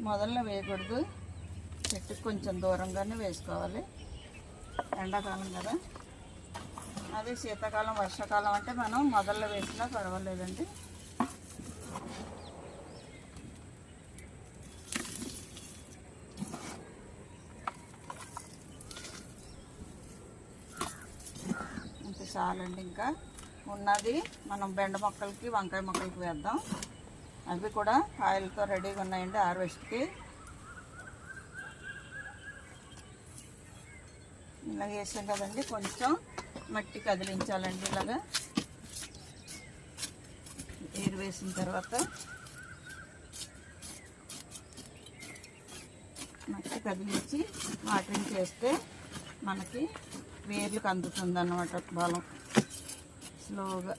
మొదల్లో వేయకూడదు. చెట్టుకు కొంచెం దూరంగానే వేసుకోవాలి. ఎండాకాలం కదా. అదే శీతాకాలం వర్షాకాలం అంటే మనం మొదల్లో వేసినా పర్వాలేదండి. ఇంక చాలండి ఇంకా. ఉన్నది మనం బెండ మొక్కలకి వంకాయ మొక్కలకి వేద్దాం. అవి కూడా ఆయిల్తో రెడీగా ఉన్నాయండి హార్వెస్ట్కి. ఇలా వేసాం కదండి కొంచెం మట్టి కదిలించాలండి ఇలాగా. నీరు వేసిన తర్వాత మట్టి కదిలించి వాటరింగ్ చేస్తే మనకి వేర్లకు అందుతుంది అన్నమాట బలం. స్లోగా.